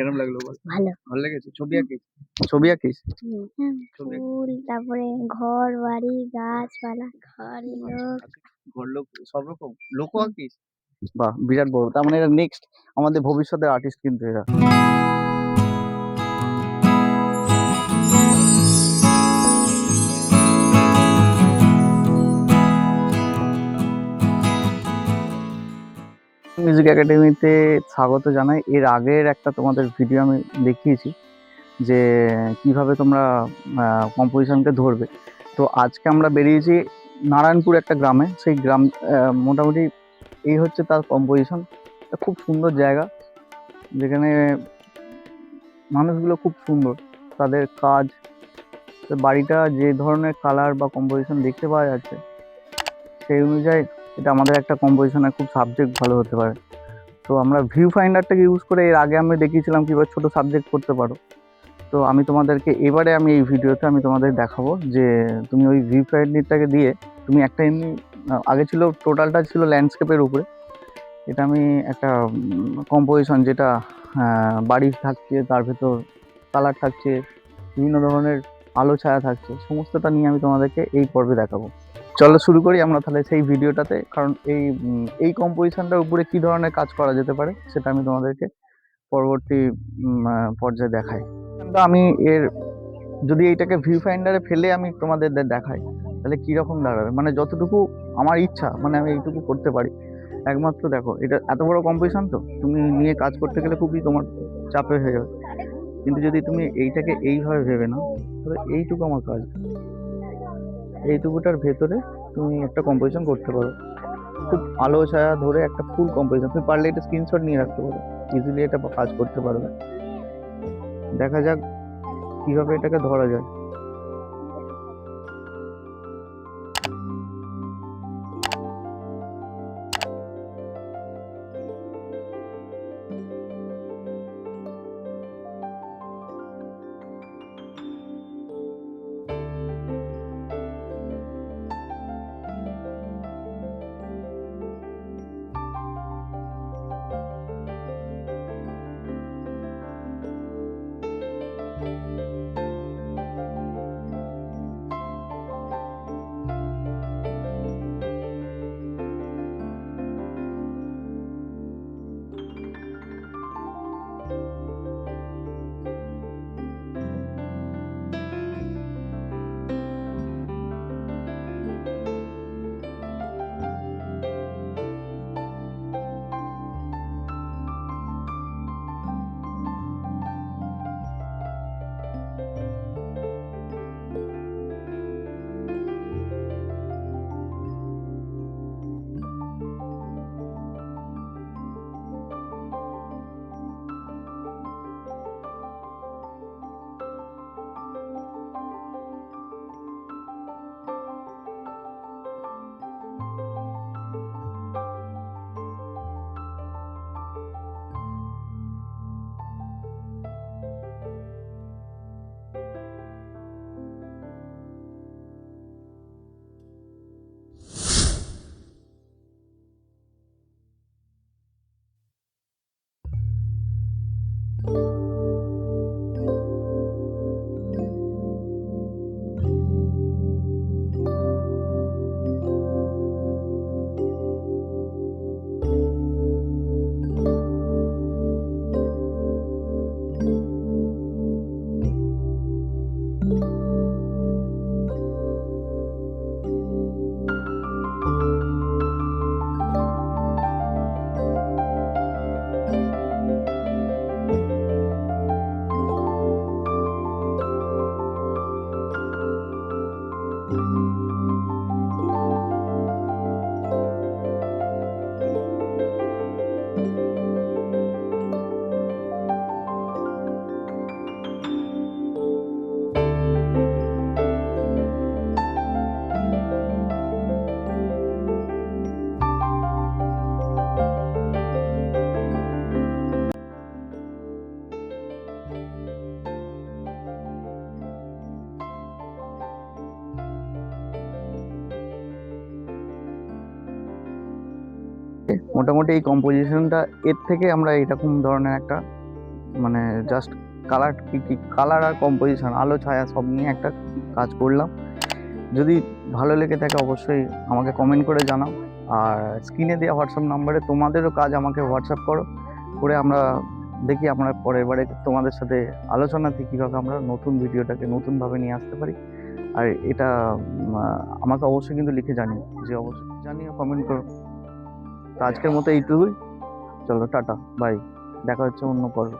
কেরম লাগল বল? ভালো। ভালো লেগেছে? ছবি আঁকিস? ছবি আঁকিস? ছবি ফুল তারপরে ঘর বাড়ি গাছপালা ঘর লোক। ঘর লোক সব রকম? লোকও আঁকিস? বাহ বিরাট বড়। তার মানে এটা নেক্সট আমাদের ভবিষ্যতের আর্টিস্ট কিন্তু এরা। মিউজিক একাডেমিতে স্বাগত জানাই। এর আগের একটা তোমাদের ভিডিও আমি দেখিয়েছি যে কীভাবে তোমরা কম্পোজিশনকে ধরবে। তো আজকে আমরা বেরিয়েছি নারায়ণপুর একটা গ্রামে। সেই গ্রাম মোটামুটি এই হচ্ছে তার কম্পোজিশন খুব সুন্দর জায়গা যেখানে মানুষগুলো খুব সুন্দর। তাদের কাজ বাড়িটা যে ধরনের কালার বা কম্পোজিশন দেখতে পাওয়া যাচ্ছে, সেই অনুযায়ী এটা আমাদের একটা কম্পোজিশনের খুব সাবজেক্ট ভালো হতে পারে। তো আমরা ভিউ ফাইন্ডারটাকে ইউজ করে এর আগে আমি দেখিয়েছিলাম কীভাবে ছোটো সাবজেক্ট করতে পারো। তো আমি তোমাদেরকে এবারে আমি এই ভিডিওতে আমি তোমাদের দেখাবো যে তুমি ওই ভিউ ফাইন্ডারটাকে দিয়ে তুমি একটা এমনি আগে ছিল টোটালটা ছিল ল্যান্ডস্কেপের উপরে। এটা আমি একটা কম্পোজিশন যেটা বাড়ি থাকছে, তার ভেতর কালার থাকছে, বিভিন্ন ধরনের আলো ছায়া থাকছে, সমস্তটা নিয়ে আমি তোমাদেরকে এই পর্বে দেখাবো। চলো শুরু করি আমরা তাহলে সেই ভিডিওটাতে, কারণ এই এই কম্পোজিশনটার উপরে কি ধরনের কাজ করা যেতে পারে সেটা আমি তোমাদেরকে পরবর্তী পর্যায়ে দেখাই। কিন্তু আমি এর, যদি এইটাকে ভিউ ফাইন্ডারে ফেলে আমি তোমাদের দেখাই, তাহলে কীরকম দাঁড়াবে? মানে যতটুকু আমার ইচ্ছা মানে আমি এইটুকু করতে পারি। একমাত্র দেখো, এটা এত বড় কম্পোজিশন তো, তুমি নিয়ে কাজ করতে গেলে খুবই তোমার চাপে হয়ে যাবে। কিন্তু যদি তুমি এইটাকে এইভাবে ভেবে নাও, তাহলে এইটুকু আমার কাজ। এইটুকুটার ভেতরে তুমি একটা কম্পোজিশন করতে পারো। খুব আলো ছায়া ধরে একটা ফুল কম্পোজিশন তুমি পারলে এটা স্ক্রিনশট নিয়ে রাখতে পারো। ইজিলি এটা কাজ করতে পারবে। দেখা যাক কীভাবে এটাকে ধরা যায়। মোটামুটি এই কম্পোজিশনটা এর থেকে আমরা এরকম ধরনের একটা মানে জাস্ট কালার কি কি কালার আর কম্পোজিশন আলো, ছায়া সব নিয়ে একটা কাজ করলাম। যদি ভালো লেগে থাকে অবশ্যই আমাকে কমেন্ট করে জানাও। আর স্ক্রিনে দেওয়া হোয়াটসঅ্যাপ নাম্বারে তোমাদেরও কাজ আমাকে হোয়াটসঅ্যাপ করো। করে আমরা দেখি আমরা পরের বারে তোমাদের সাথে আলোচনাতে কীভাবে আমরা নতুন ভিডিওটাকে নতুনভাবে নিয়ে আসতে পারি। আর এটা আমাকে অবশ্যই কিন্তু লিখে জানিও। যে অবশ্যই জানিও কমেন্ট করো। তো আজকের মতো এইটুকুই। চলো টাটা বাই দেখা হচ্ছে অন্য পর্ব।